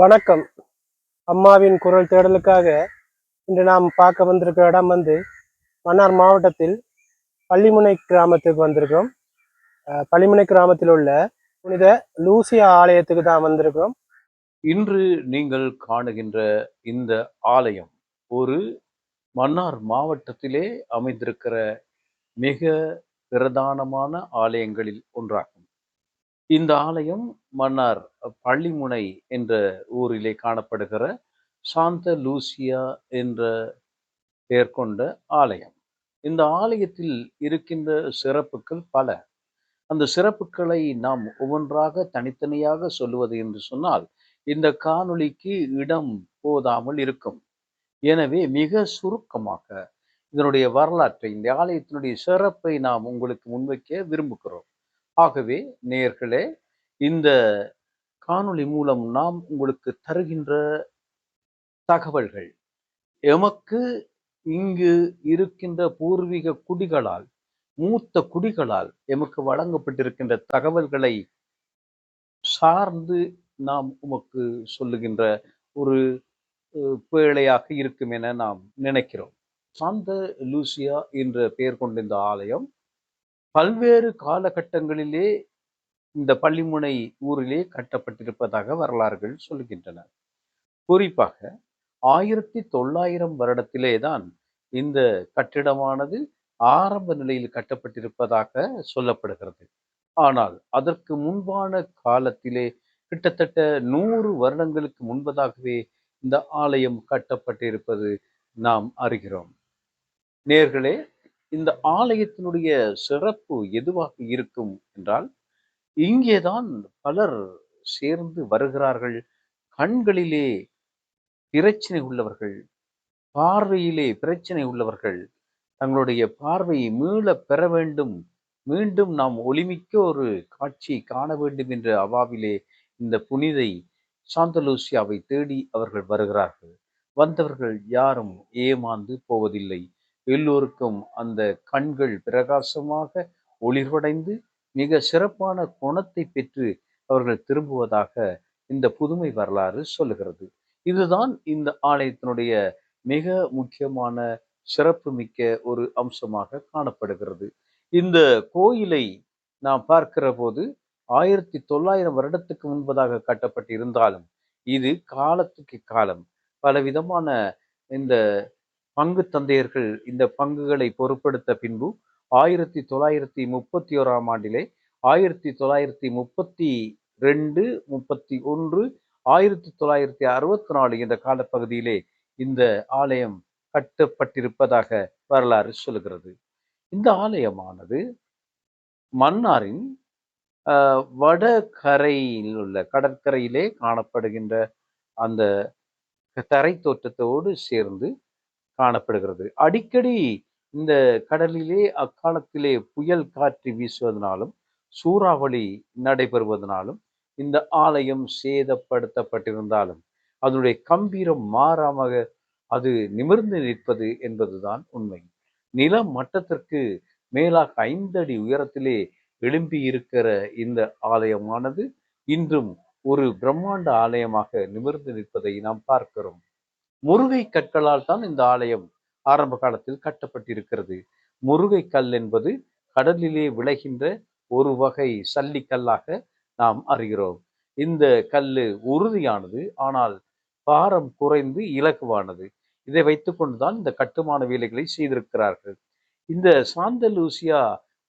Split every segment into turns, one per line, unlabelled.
வணக்கம். அம்மாவின் குரல் தேடலுக்காக இன்று நாம் பார்க்க வந்திருக்கிற இடம் வந்து மன்னார் மாவட்டத்தில் பள்ளிமுனை கிராமத்துக்கு வந்திருக்கிறோம். பள்ளிமுனை கிராமத்தில் உள்ள புனித லூசியா ஆலயத்துக்கு தான் வந்திருக்கிறோம்.
இன்று நீங்கள் காணுகின்ற இந்த ஆலயம் ஒரு மன்னார் மாவட்டத்திலே அமைந்திருக்கிற மிக பிரதானமான ஆலயங்களில் ஒன்றாகும். இந்த ஆலயம் மன்னார் பள்ளிமுனை என்ற ஊரிலே காணப்படுகிற சாந்த லூசியா என்ற பெயர் கொண்ட ஆலயம். இந்த ஆலயத்தில் இருக்கின்ற சிறப்புகள் பல. அந்த சிறப்புகளை நாம் ஒவ்வொன்றாக தனித்தனியாக சொல்லுவது என்று சொன்னால் இந்த காணொளிக்கு இடம் போதாமல் இருக்கும். எனவே மிக சுருக்கமாக இதனுடைய வரலாற்றை இந்த ஆலயத்தினுடைய சிறப்பை நாம் உங்களுக்கு முன்வைக்க விரும்புகிறோம். ஆகவே நேயர்களே இந்த காணொளி மூலம் நாம் உங்களுக்கு தருகின்ற தகவல்கள் எமக்கு இங்கு இருக்கின்ற பூர்வீக குடிகளால் மூத்த குடிகளால் எமக்கு வழங்கப்பட்டிருக்கின்ற தகவல்களை சார்ந்து நாம் உமக்கு சொல்லுகின்ற ஒரு பேழையாக இருக்கும் என நாம் நினைக்கிறோம். சாந்த லூசியா என்ற பெயர் கொண்ட இந்த ஆலயம் பல்வேறு காலகட்டங்களிலே இந்த பள்ளிமுனை ஊரிலே கட்டப்பட்டிருப்பதாக வரலாறுகள் சொல்கின்றன. குறிப்பாக ஆயிரத்தி தொள்ளாயிரம் வருடத்திலே தான் இந்த கட்டிடமானது ஆரம்ப நிலையில் கட்டப்பட்டிருப்பதாக சொல்லப்படுகிறது. ஆனால் அதற்கு முன்பான காலத்திலே கிட்டத்தட்ட நூறு வருடங்களுக்கு முன்பதாகவே இந்த ஆலயம் கட்டப்பட்டிருப்பது நாம் அறிகிறோம். நேர்களே இந்த ஆலயத்தினுடைய சிறப்பு எதுவாக இருக்கும் என்றால் இங்கேதான் பலர் சேர்ந்து வருகிறார்கள். கண்களிலே பிரச்சனை உள்ளவர்கள் பார்வையிலே பிரச்சனை உள்ளவர்கள் தங்களுடைய பார்வையை மீள பெற வேண்டும். மீண்டும் நாம் ஒளிமிக்க ஒரு காட்சியை காண வேண்டும் என்ற அவாவிலே இந்த புனிதை சாந்தலூசியாவை தேடி அவர்கள் வருகிறார்கள். வந்தவர்கள் யாரும் ஏமாந்து போவதில்லை. எல்லோருக்கும் அந்த கண்கள் பிரகாசமாக ஒளிர்வடைந்து மிக சிறப்பான குணத்தை பெற்று அவர்கள் திரும்புவதாக இந்த புதுமை வரலாறு சொல்லுகிறது. இதுதான் இந்த ஆலயத்தினுடைய மிக முக்கியமான சிறப்புமிக்க ஒரு அம்சமாக காணப்படுகிறது. இந்த கோயிலை நாம் பார்க்கிற போது ஆயிரத்தி தொள்ளாயிரம் வருடத்துக்கு முன்பதாக கட்டப்பட்டிருந்தாலும் இது காலத்துக்கு காலம். பலவிதமான இந்த பங்கு தந்தையர்கள் இந்த பங்குகளை பொருட்படுத்த பின்பு ஆயிரத்தி தொள்ளாயிரத்தி முப்பத்தி ஓராம் ஆண்டிலே ஆயிரத்தி தொள்ளாயிரத்தி முப்பத்தி ரெண்டு முப்பத்தி ஒன்று ஆயிரத்தி தொள்ளாயிரத்தி அறுபத்தி நாலு என்ற காலப்பகுதியிலே இந்த ஆலயம் கட்டப்பட்டிருப்பதாக வரலாறு சொல்கிறது இந்த ஆலயமானது மன்னாரின் ஆஹ், வடகரையில் உள்ள கடற்கரையிலே காணப்படுகின்ற அந்த தரை தோற்றத்தோடு சேர்ந்து காணப்படுகிறது. அடிக்கடி இந்த கடலிலே அக்காலத்திலே புயல் காற்று வீசுவதனாலும் சூறாவளி நடைபெறுவதனாலும் இந்த ஆலயம் சேதப்படுத்தப்பட்டிருந்தாலும் அதனுடைய கம்பீரம் மாறாமல் அது நிமிர்ந்து நிற்பது என்பதுதான் உண்மை. நில மட்டத்திற்கு மேலாக ஐந்தடி உயரத்திலே எழும்பி இருக்கிற இந்த ஆலயமானது இன்றும் ஒரு பிரம்மாண்ட ஆலயமாக நிமிர்ந்து நிற்பதை நாம் பார்க்கிறோம். முருகை கற்களால் தான் இந்த ஆலயம் ஆரம்ப காலத்தில் கட்டப்பட்டிருக்கிறது. முருகை கல் என்பது கடலிலே விளைகின்ற ஒரு வகை சல்லிக்கல்லாக நாம் அறிகிறோம். இந்த கல்லு உறுதியானது ஆனால் பாரம் குறைந்து இலகுவானது. இதை வைத்துக்கொண்டுதான் இந்த கட்டுமான வேலைகளை செய்திருக்கிறார்கள். இந்த சாந்தலூசியா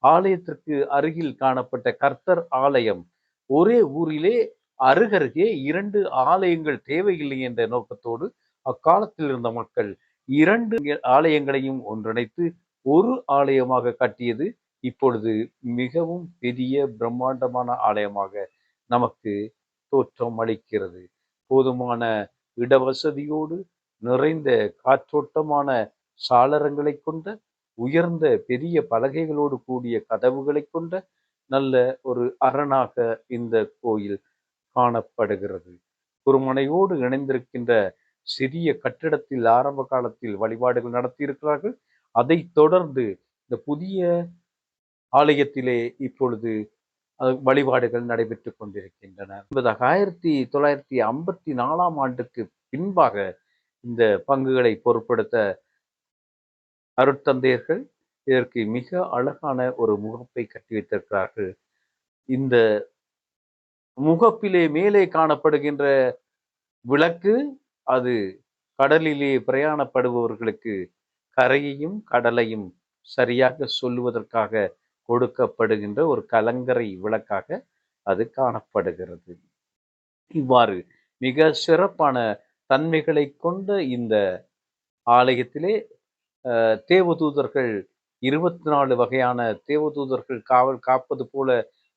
ஆலயத்திற்கு அருகில் காணப்பட்ட கர்த்தர் ஆலயம் ஒரே ஊரிலே அருகருகே இரண்டு ஆலயங்கள் தேவையில்லை என்ற நோக்கத்தோடு அக்காலத்தில் இருந்த மக்கள் இரண்டு ஆலயங்களையும் ஒன்றிணைத்து ஒரு ஆலயமாக கட்டியது இப்பொழுது மிகவும் பெரிய பிரம்மாண்டமான ஆலயமாக நமக்கு தோற்றம் அளிக்கிறது. போதுமான இடவசதியோடு நிறைந்த காற்றோட்டமான சாளரங்களை கொண்ட உயர்ந்த பெரிய பலகைகளோடு கூடிய கதவுகளை கொண்ட நல்ல ஒரு அரணாக இந்த கோயில் காணப்படுகிறது. குருமனையோடு இணைந்திருக்கின்ற சிறிய கட்டிடத்தில் ஆரம்ப காலத்தில் வழிபாடுகள் நடத்தியிருக்கிறார்கள். அதைத் தொடர்ந்து இந்த புதிய ஆலயத்திலே இப்பொழுது வழிபாடுகள் நடைபெற்று கொண்டிருக்கின்றன. என்பதாக ஆயிரத்தி தொள்ளாயிரத்தி ஐம்பத்தி நாலாம் ஆண்டுக்கு பின்பாக இந்த பங்குகளை பொருட்படுத்த அருட்தந்தையர்கள் இதற்கு மிக அழகான ஒரு முகப்பை கட்டி வைத்திருக்கிறார்கள் இந்த முகப்பிலே மேலே காணப்படுகின்ற விளக்கு அது கடலிலே பிரயாணப்படுபவர்களுக்கு கரையையும் கடலையும் சரியாக சொல்லுவதற்காக கொடுக்கப்படுகின்ற ஒரு கலங்கரை விளக்காக அது காணப்படுகிறது. இவ்வாறு மிக சிறப்பான தன்மைகளை கொண்ட இந்த ஆலயத்திலே தேவதூதர்கள் இருபத்தி நாலு வகையான தேவதூதர்கள் காவல் காப்பது போல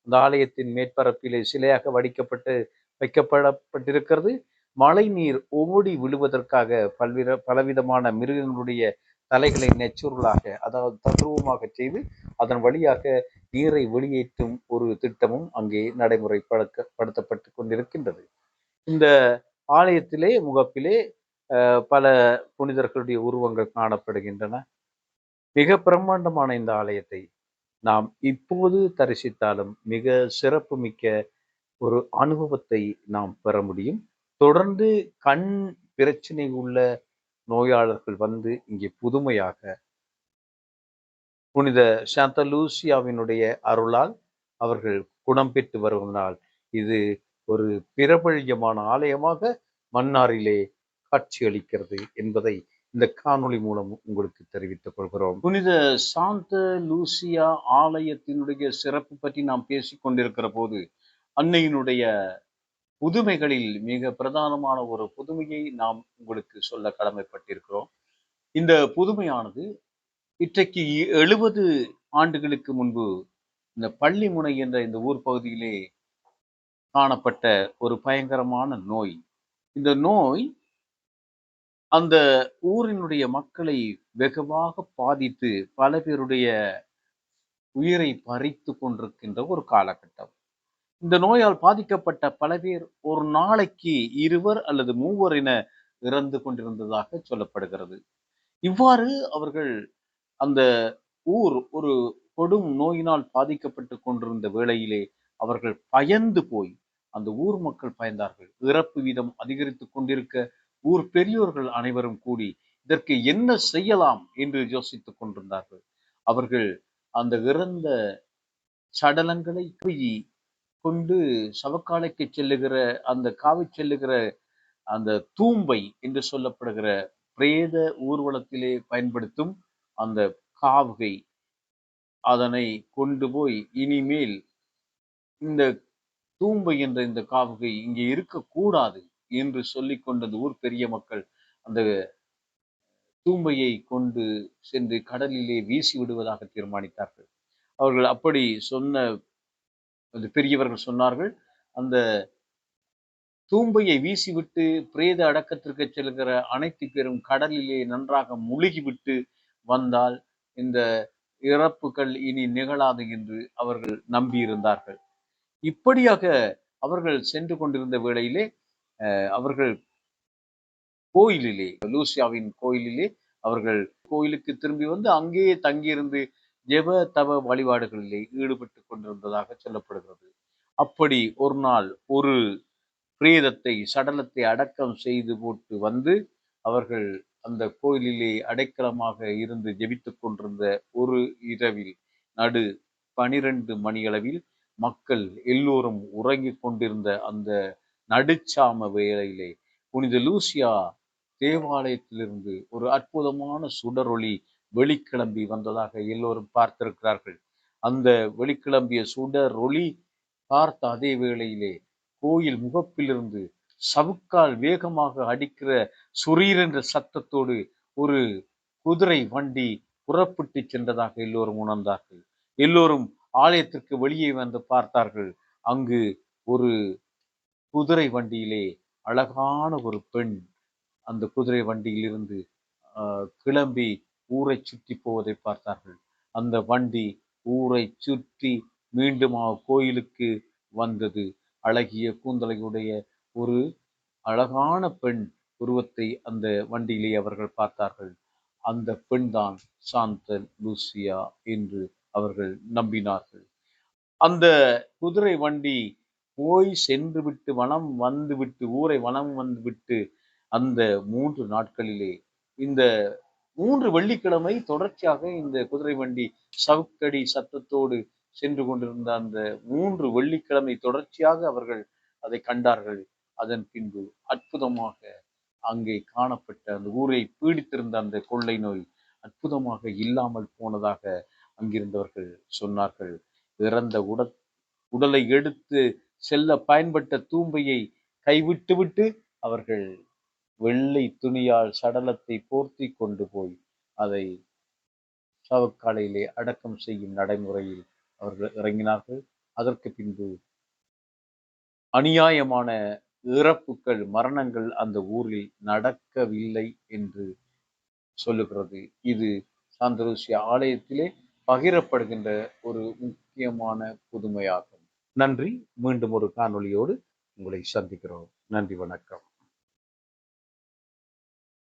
இந்த ஆலயத்தின் மேற்பரப்பிலே சிலையாக வடிக்கப்பட்டு வைக்கப்படப்பட்டிருக்கிறது. மழை நீர் ஓடி விழுவதற்காக பல்வித பலவிதமான மிருகங்களுடைய தலைகளை நெச்சுருளாக அதாவது தத்ரூபமாக செய்து அதன் வழியாக நீரை வெளியேற்றும் ஒரு திட்டமும் அங்கே நடைமுறைப்படுத்த படுத்தப்பட்டு கொண்டிருக்கின்றது. இந்த ஆலயத்திலே முகப்பிலே பல புனிதர்களுடைய உருவங்கள் காணப்படுகின்றன. மிக பிரம்மாண்டமான இந்த ஆலயத்தை நாம் இப்போது தரிசித்தாலும் மிக சிறப்புமிக்க ஒரு அனுபவத்தை நாம் பெற முடியும். தொடர்ந்து கண் பிரச்சனை உள்ள நோயாளர்கள் வந்து இங்கே புதுமையாக புனித சாந்தலூசியாவினுடைய அருளால் அவர்கள் குணம் பெற்று வருவதனால் இது ஒரு பிரபல்யமான ஆலயமாக மன்னாரிலே காட்சியளிக்கிறது என்பதை இந்த காணொளி மூலம் உங்களுக்கு தெரிவித்துக் கொள்கிறோம். புனித சாந்த லூசியா ஆலயத்தினுடைய சிறப்பு பற்றி நாம் பேசிக் கொண்டிருக்கிற போது அன்னையினுடைய புதுமைகளில் மிக பிரதானமான ஒரு புதுமையை நாம் உங்களுக்கு சொல்ல கடமைப்பட்டிருக்கிறோம். இந்த புதுமையானது இன்றைக்கு எழுபது ஆண்டுகளுக்கு முன்பு இந்த பள்ளிமுனை என்ற இந்த ஊர் பகுதியிலே காணப்பட்ட ஒரு பயங்கரமான நோய். இந்த நோய் அந்த ஊரினுடைய மக்களை வெகுவாக பாதித்து பல பேருடைய உயிரை பறித்து கொண்டிருக்கின்ற ஒரு காலகட்டம். இந்த நோயால் பாதிக்கப்பட்ட பல பேர் ஒரு நாளைக்கு இருவர் அல்லது மூவர் என இறந்து கொண்டிருந்ததாக சொல்லப்படுகிறது. இவ்வாறு அவர்கள் அந்த ஊர் ஒரு கொடும் நோயினால் பாதிக்கப்பட்டு கொண்டிருந்த வேளையிலே அவர்கள் பயந்து போய் அந்த ஊர் மக்கள் பயந்தார்கள். இறப்பு வீதம் அதிகரித்து கொண்டிருக்க ஊர் பெரியோர்கள் அனைவரும் கூடி இதற்கு என்ன செய்யலாம் என்று யோசித்துக் கொண்டிருந்தார்கள். அவர்கள் அந்த இறந்த சடலங்களை போய் கொண்டு சவக்காலைக்கு செல்லுகிற அந்த காவி செல்லுகிற அந்த தூம்பை என்று சொல்லப்படுகிற பிரேத ஊர்வலத்திலே பயன்படுத்தும் அந்த காவுகை. அதனை கொண்டு போய் இனிமேல் இந்த தூம்பை என்ற இந்த காவுகை இங்கே இருக்கக்கூடாது என்று சொல்லி கொண்டது ஊர் பெரிய மக்கள். அந்த தூம்பையை கொண்டு சென்று கடலிலே வீசி விடுவதாக தீர்மானித்தார்கள். அவர்கள் அப்படி சொன்ன அது பெரியவர்கள் சொன்னார்கள் அந்த தூம்பையை வீசிவிட்டு பிரேத அடக்கத்திற்கு செல்கிற அனைத்து பேரும் கடலிலே நன்றாக முழுகிவிட்டு வந்தால் இந்த இறப்புகள் இனி நிகழாது என்று அவர்கள் நம்பியிருந்தார்கள். இப்படியாக அவர்கள் சென்று கொண்டிருந்த வேளையிலே அஹ், அவர்கள் கோயிலிலே லூசியாவின் கோயிலிலே அவர்கள் கோயிலுக்கு திரும்பி வந்து அங்கேயே தங்கியிருந்து ஜெப தவ வழிபாடுகளிலே ஈடுபட்டு கொண்டிருந்ததாக சொல்லப்படுகிறது. அப்படி ஒரு நாள் ஒரு பிரேதத்தை சடலத்தை அடக்கம் செய்து போட்டு வந்து அவர்கள் அந்த கோயிலிலே அடைக்கலமாக இருந்து ஜெபித்துக் கொண்டிருந்த ஒரு இரவில் நடு பனிரெண்டு மணியளவில் மக்கள் எல்லோரும் உறங்கிக் கொண்டிருந்த அந்த நடுச்சாம வேளையிலே புனித லூசியா தேவாலயத்திலிருந்து ஒரு அற்புதமான சுடரொளி வெளிக்கிளம்பி வந்ததாக எல்லோரும் பார்த்திருக்கிறார்கள். அந்த வெளிக்கிளம்பிய சுடரொளி பார்த்த அதே வேளையிலே கோயில் முகப்பிலிருந்து சவுக்கால் வேகமாக அடிக்கிற சுரீர் என்ற சத்தத்தோடு ஒரு குதிரை வண்டி புறப்பட்டு சென்றதாக எல்லோரும் உணர்ந்தார்கள். எல்லோரும் ஆலயத்திற்கு வெளியே வந்து பார்த்தார்கள். அங்கு ஒரு குதிரை வண்டியிலே அழகான ஒரு பெண் அந்த குதிரை வண்டியிலிருந்து கிளம்பி ஊரை சுற்றி போவதை பார்த்தார்கள். அந்த வண்டி ஊரை சுற்றி மீண்டும் ஆ- கோயிலுக்கு வந்தது. அழகிய கூந்தலையுடைய ஒரு அழகான பெண் உருவத்தை அந்த வண்டியிலே அவர்கள் பார்த்தார்கள். அந்த பெண்தான் சாந்த லூசியா என்று அவர்கள் நம்பினார்கள். அந்த குதிரை வண்டி போய் சென்று விட்டு வனம் வந்து விட்டு ஊரை வனம் வந்து விட்டு அந்த மூன்று நாட்களிலே இந்த மூன்று வெள்ளிக்கிழமை தொடர்ச்சியாக இந்த குதிரை வண்டி சவுக்கடி சத்தத்தோடு சென்று கொண்டிருந்த அந்த மூன்று வெள்ளிக்கிழமை தொடர்ச்சியாக அவர்கள் அதை கண்டார்கள். அதன் பின்பு அற்புதமாக அங்கே காணப்பட்ட அந்த ஊரை பீடித்திருந்த அந்த கொள்ளை நோய் அற்புதமாக இல்லாமல் போனதாக அங்கிருந்தவர்கள் சொன்னார்கள். இறந்த உட உடலை எடுத்து செல்ல பயன்பட்ட தூம்பையை கைவிட்டுவிட்டு அவர்கள் வெள்ளை துணியால் சடலத்தை போர்த்தி கொண்டு போய் அதை சவக்காலையிலே அடக்கம் செய்யும் நடைமுறையில் அவர்கள் இறங்கினார்கள். அதற்கு பின்பு அநியாயமான இறப்புகள் மரணங்கள் அந்த ஊரில் நடக்கவில்லை என்று சொல்லுகிறது. இது சாந்தரூசிய ஆலயத்திலே பகிரப்படுகின்ற ஒரு முக்கியமான புதுமையாகும். நன்றி. மீண்டும் ஒரு காணொலியோடு உங்களை சந்திக்கிறோம். நன்றி வணக்கம்.